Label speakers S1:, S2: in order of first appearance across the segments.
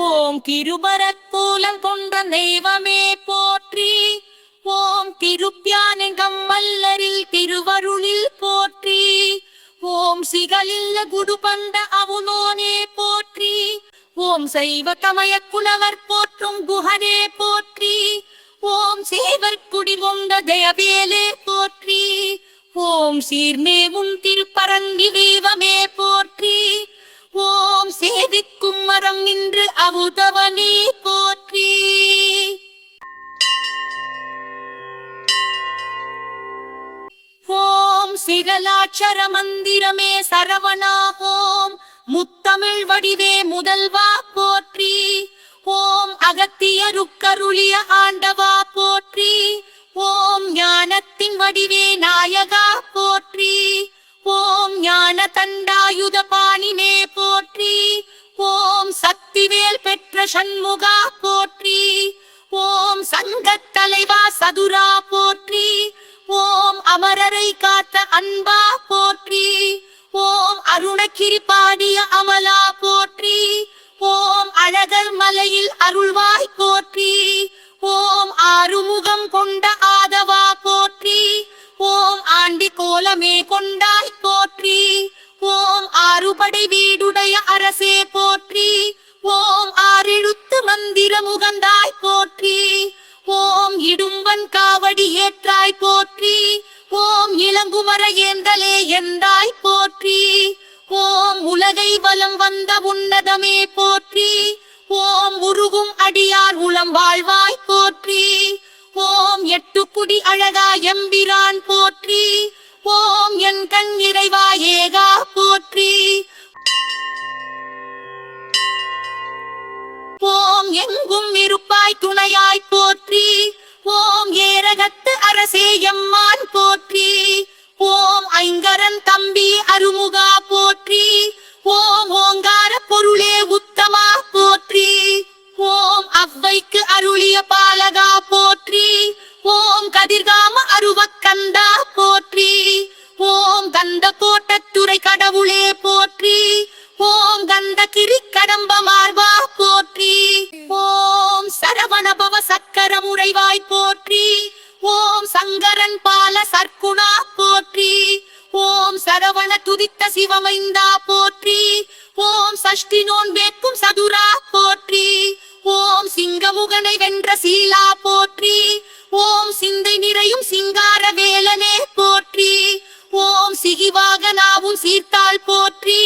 S1: ஓம் கிருபரக்கூலம் கொன்ற தெய்வமே போற்றி. ஓம் திருப்பியானகம் மல்லரில் திருவருளில் போற்றி. ஓம் சிகலில்ல குடுபந்த அவுனோனே போற்றி. ஓம் சைவ கமய குலவர் போற்றும் குஹனே போற்றி. ஓம் சேவர் குடி கொண்ட தயவேலே போற்றி. ஓம் சீர்மேவும் திருப்பரங்கி தெய்வமே சேதிக்கும் இன்று நின்று போற்றி. ஓம் சிகலாட்சர மந்திரமே சரவணா ஓம் முத்தமிழ் வடிவே முதல்வா போற்றி. ஓம் அகத்தியருக்கருளிய ஆண்டவா போற்றி. ஓம் ஞானத்தின் வடிவே நாயகா போற்றி. ஓம் ஞான தண்டாயுத பாணினே போற்றி. சக்திவேல் பெற்ற சண்முகா போற்றி. ஓம் சங்கத் தலைவா சதுரா போற்றி. ஓம் அமரரை காத்த அன்பா போற்றி. ஓம் அருணகிரி பாடிய அமலா போற்றி. ஓம் அழகர் மலையில் அருள்வாய் போற்றி. ஓம் ஆறுமுகம் கொண்ட ஆதவா போற்றி. ஓம் ஆண்டி கோலமே கொண்டாய் படை வீடுடைய அரசே போற்றி. ஓம் ஆறெழுத்து மந்திர முகந்தாய் போற்றி. ஓம் இடும்பன் காவடி ஏற்றாய் போற்றி. ஓம் இளங்குமர ஏந்தலே எந்தாய் போற்றி. ஓம் உலகை வலம் வந்த உன்னதமே போற்றி. ஓம் உருகும் அடியார் உளம் வாழ்வாய் போற்றி. ஓம் எட்டு குடி அழகா எம்பிரான் போ சரவண துதித்த சிவமைந்தா போற்றி. ஓம் சஷ்டி நோன் வேட்கும் சதுரா போற்றி. ஓம் சிங்கமுகனை வென்ற சீலா போற்றி. ஓம் சிந்தை நிறையும் சிங்கார வேலனே போற்றி. ஓம் சிகிவாகனாவும் சீர்த்தாள் போற்றி.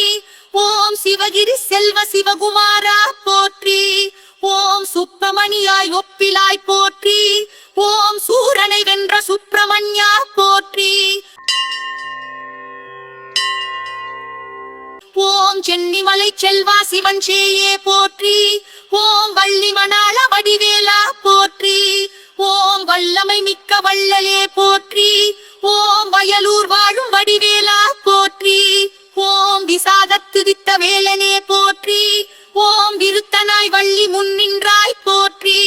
S1: ஓம் சிவகிரி செல்வ சிவகுமாரா போற்றி. ஓம் சுப்பிரமணியாய் ஒப்பிலாய் போற்றி. ஓம் சூரனை வென்ற சுப்பிரமணியா ஓம் சென்னிமலை செல்வா சிவன் சேயே போற்றி. ஓம் வள்ளி மணாள வடிவேலா போற்றி. ஓம் வல்லமை மிக்க வள்ளலே போற்றி. ஓம் வயலூர் வாழும் வடிவேலா போற்றி. ஓம் விசாதத்துதித்த வேலனே போற்றி. ஓம் விருத்தனாய் வள்ளி முன்னின்றாய் போற்றி.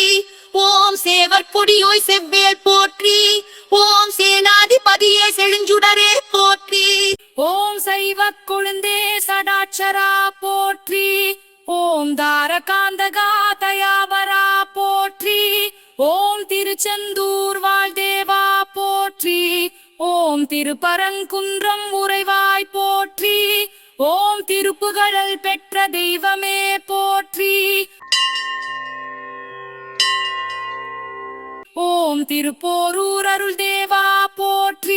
S1: ஓம் சேவர்
S2: பொடியோய் செவ்வே சடாட்சரா போற்றி. ஓம் தாரகாந்தகா தயாபரா போற்றி. ஓம் திருச்செந்தூர் வாழ்தேவா போற்றி. ஓம் திருப்பரங்குன்றம் உறைவாய் போற்றி. ஓம் திருப்புகழல் பெற்ற தெய்வமே போற்றி. ஓம் திருப்போரூர் அருள் தேவா போற்றி.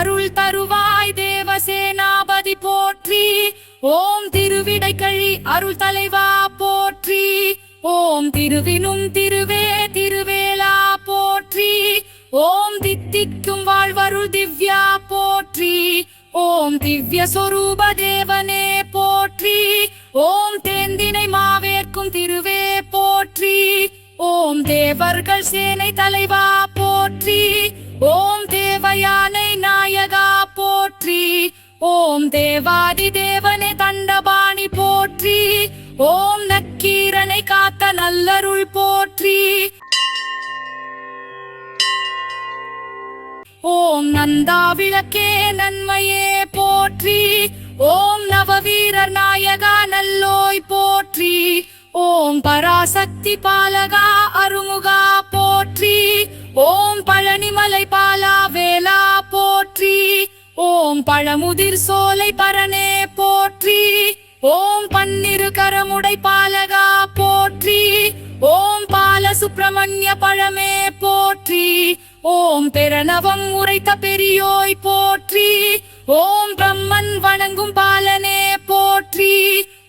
S2: அருள் திருவருள் தருவாய் தேவசேனாபதி போற்றி. ஓம் திருவிடைக்கழி அருள் தலைவா போற்றி. ஓம் திருவினும் திருவே திருவேலா போற்றி. ஓம் தித்திக்கும் வாழ்வருள் திவ்யா போற்றி. ஓம் திவ்ய சொரூப தேவனே போற்றி. ஓம் தேந்தினை மாவேற்கும் திருவே போற்றி. ஓம் தேவர்கள் சேனை தலைவா போற்றி. ஓம் தேவாதி தேவனே தண்டபாணி போற்றி. ஓம் நக்கீரனை காத்த நல்லருள் போற்றி. ஓம் நந்தா விளக்கே நன்மையே போற்றி. ஓம் நவவீரர் நாயகா நல்லோய் போற்றி. ஓம் பராசக்தி பாலகா அருமுகா போற்றி. ஓம் பழனிமலை பாலா பழமுதிர் சோலை பரனே போற்றி. ஓம் பன்னிரு கரமுடை பாலகா போற்றி. ஓம் பால சுப்பிரமணிய பழமே போற்றி. ஓம் பெரணவம் உரைத்த பெரியோய் போற்றி. ஓம் பிரம்மன் வணங்கும் பாலனே போற்றி.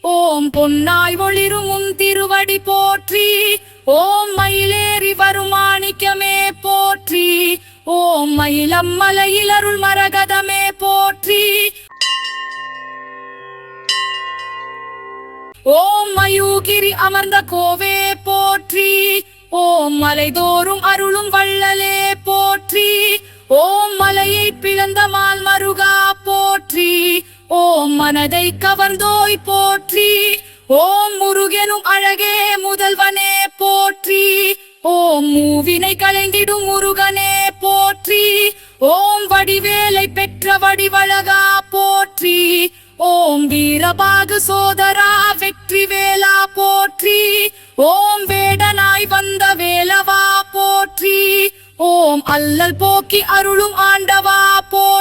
S2: ஓம் பொன்னாய் ஒளிரும் உன் திருவடி போற்றி. ஓம் மயிலேறி வரும் போற்றி. ஓம் மயிலம் மலையில் அருள் மரகதமே ஓம் மயூகிரி அமர்ந்த கோவே போற்றி. ஓம் மலைதோறும் அருளும் வள்ளலே போற்றி. ஓம் மலையை பிளந்த மால் மருகா போற்றி. ஓம் மனதை கவர்ந்தோய் போற்றி. ஓம் முருகனும் அழகே முதல்வனே போற்றி. ஓம் மூவினை கலைந்திடும் முருகனே போற்றி. ஓம் வடிவேலை பெற்ற வடிவழகா போற்றி. ஓம் வீரபாகு சோதரா போற்றி. ஓம் வேடனாய் வந்த வேலவா போற்றி. ஓம் அல்லல் போக்கி அருளும் ஆண்டவா போற்றி.